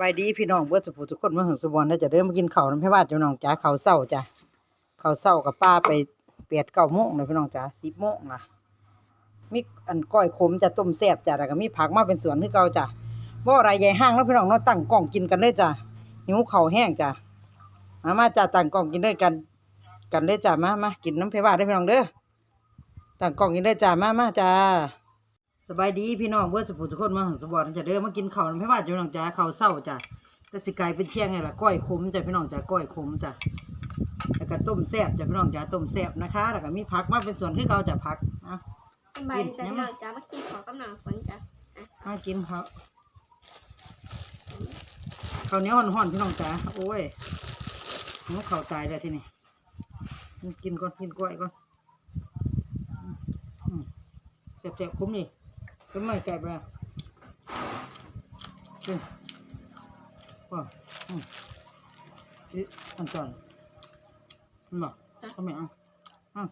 บายดีพี่น้องเบิดสุภูทุกคนมาถึงสุวรรณจะเริ่มกินข้าวน้ำพระบาทจ้าน้องจ้าข้าวเศร้าจ้ะข้าวเศร้ากับป้าไปเปียดเก้าโมงเลยพี่น้องจ้าสิบโมงล่ะมีอันก้อยขมจะต้มแซ่บจ้ะแล้วก็มีผักมาเป็นสวนคือเก่าจ้ะบ่อะไรใหญ่ห้างแล้วพี่น้องเนาะตั้งกล้องกินกันเลยจ้ะหิวข้าวแห้งจ้ะมามาจ้ะตั้งกล้องกินด้วยกัน กันเลยจ้ะมามากินน้ำพระบาทได้พี่น้องเด้อตั้งกล้องกินเลยจ้ะมามาจ้า สบายดีพี่น้องเบื่อสุภูทุกคนมาของสบอนจะเด้อมากินข้าวน้ำพระบาทจ้ะพี่น้องจ้าข้าวเศร้าจ้ะแต่สิกลายเป็นเที่ยงไงล่ะก้อยขมจ้ะพี่น้องจ้ะก้อยขมจ้ะแล้วก็ต้มแซ่บจ้ะพี่น้องจ้ะต้มแซ่บนะคะแล้วก็มีผักมาเป็นส่วนคือเขาจะผักอะสบายดีจ้ะพี่น้องจ้าเมื่อกี้ขอกำลังฝนจ้ะอะมากินเขาวข้าวเหนียวห่อนๆพี่น้องจ้าโอ้ยหมูข้าวตายแล้วทีนี้กินก่อนกินกล้วยก่อนอืมแซ่บๆคุ้มนี่ คุ้มไม่ไก่ไปแล้วกินว้าอืมอีอันจอนมันบอกเขาไม่เอาอืม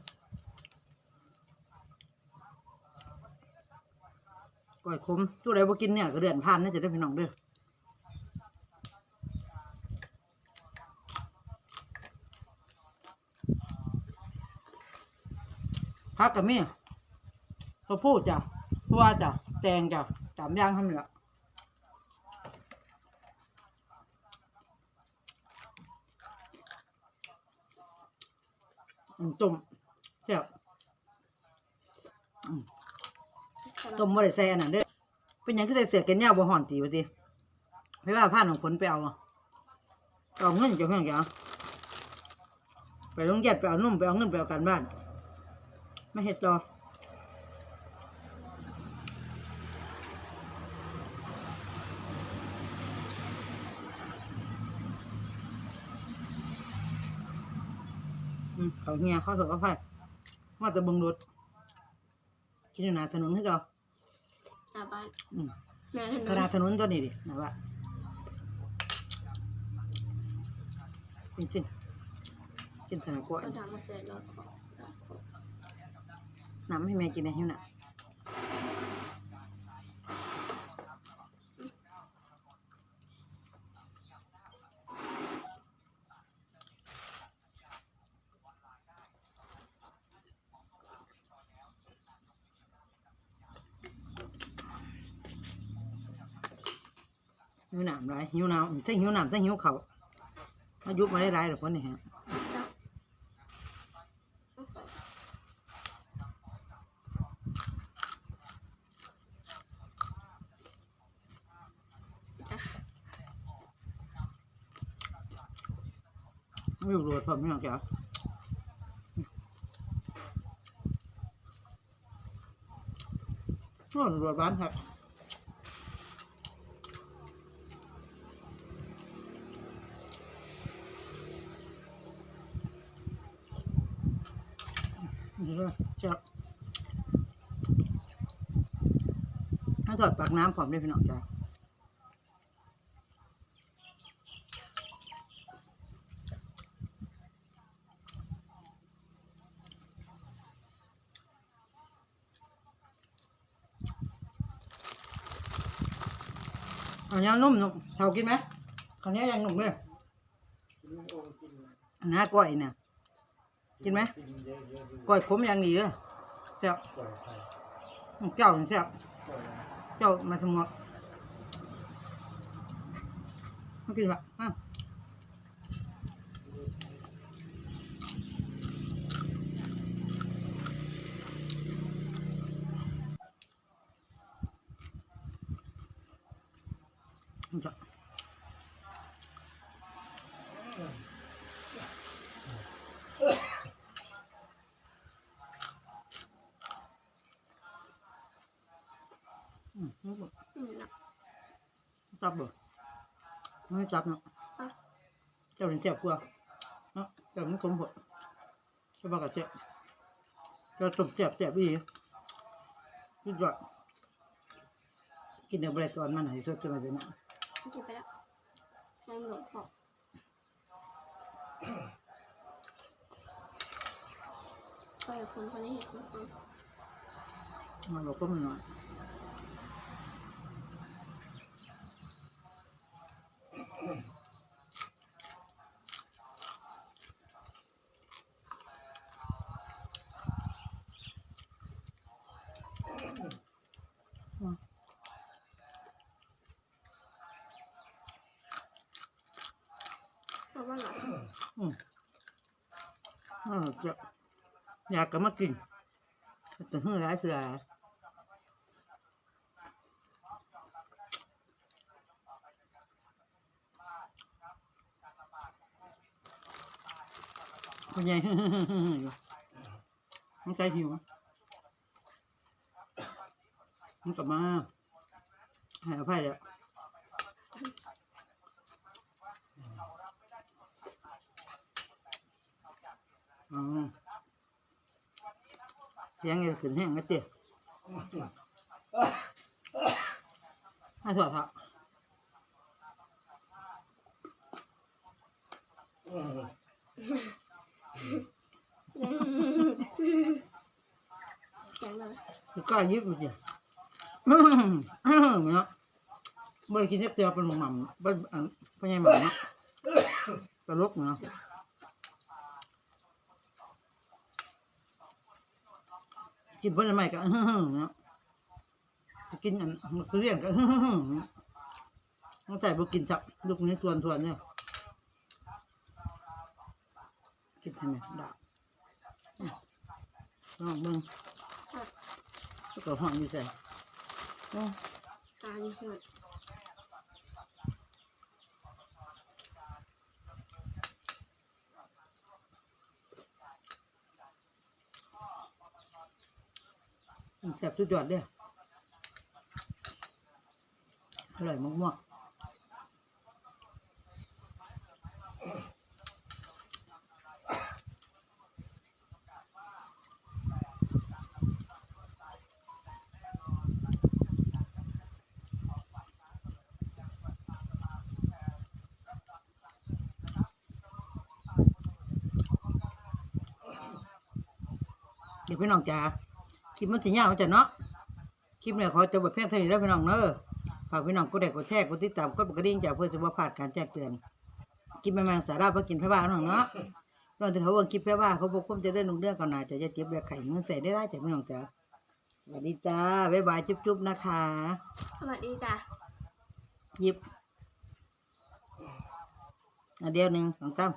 ก้อยขมตู้ใดบ่กินเนี่ยก็เดือนผ่านน่าจะได้พี่น้องเด้อพักกับมี่เขาพูดจ้ะเพราะว่าจ้ะ แตงจ้ะสามอย่างทำนี่ละอืมต้มแซ่บอืมต้มบ่ได้ใส่อันนั้นเด้อเป็นหยังคือใส่เสื้อแขนยาวบ่ฮ้อนตีว่าติไม่ว่าผ่านของผลไปเอาอะเอาเงินเจ้าเพิ่นจ้ะไปโรงเรียนไปเอานุ่มไปเอาเงินไปเอาการบ้าน ไม่เฮ็ดต่อ เขาเงียเขาถูกเขาไผว่าจะเบิ่งรถกินอยู่หน้าถนนคือเก่าหน้าบ้านอืมหน้าถนขนนาดถนนตัวนี้ดินะว่าจริงจริงๆกินถนนกล้วยเขาถามมาเจอรถของน้ำให้แม่กินได้หิวน่ะ หิวน้ำไรหิวน้ำทั้งหิวน้ำทั้งหิวเขาอายุมาได้ไรหรอกคนนี้ฮะไม่อยู่รวดผมไม่อยากจะรวดรวดบ้านครับ ด้วยจับถ้าถอดปากน้ำผอมได้พี่น้องจ้าอาเนี้นุ่มนุ่มเท่ากินไหมข้าวนี้ยังหนุ่มเลยอันน้ากล้วยเนี่ย กินไหมกล้วยขมอย่างดีเลยแซ่บอืมเจ้านี่แซ่บเจ้ามาสมวกมากินปะอะนี่จ้ะ อืมนี่บ่อืมนะจับบ่ไม่จับเนาะอะเจ้าเห็นเจ็บกว่าเนาะเจ้ามันคมหดเจ้าบอกกับเจ็บเจ้าตุ่มเจ็บเจ็บอีสุดยอดกินเดี๋ยวบริสอนมันไหนสดจะมาเดี๋ยวนี้กินไปแล้วให้มันหลงพอกก็อย่าคนคนนี้เห็นคนคนมาบอกก็มันหน่อย เพราะว่าหลาอืมอ้าจะอยากก็มากินแต่หื่อร้ายเสียคุณยาย ไม่ใช่หิว มันกลับมาให้อภัยแล้วอ๋อเสียงเงี้ยขึ้นแห้งก็เจ๊ให้ถอดเถอะเสียงเลย คือกล้ายินเนาะบ่ได้กินเตียวเป็นหม่ำบ่อันเป็นไงหม่ำเนาะตลกเนาะกินเพิ่นใหม่ก็เนาะจะกินอันทุเรียนก็เนาะต้องใส่บ่กินจับลูกนี้ทวนทวนเนี่ยกินใช่ไมดาบลองเบิ่งก็ห้องอยู่ใส่ ตานี่หดแซ่บสุดยอดเด้ออร่อยมากๆ เดี๋ยวพี่น้องจ๋าคลิปมันสิยาวจ้ะเนาะคลิปเนี่ยขอจบแบบเพียงเท่านี้แล้วพี่น้องเน้อฝากพี่น้องกดไลค์กดแชร์กดติดตามกดกระดิ่งจ้ะเพื่อจะบ่พลาดการแจ้งเตือนคลิปแม่งๆสาระเพื่อกินพระบ้านน้องเนาะตอนที่เขาเบิ่งคลิปพระบ้านเขาบอกผมจะได้นุ่งเรื่องกันหนาจะจะเจ็บแบบไข่เงินใส่ได้ได้จ้ะพี่น้องจ๋าสวัสดีจ้าบ๊ายบายจุ๊บๆนะคะ สวัสดีจ้ะหยิบอันเดียวหนึ่งสองสาม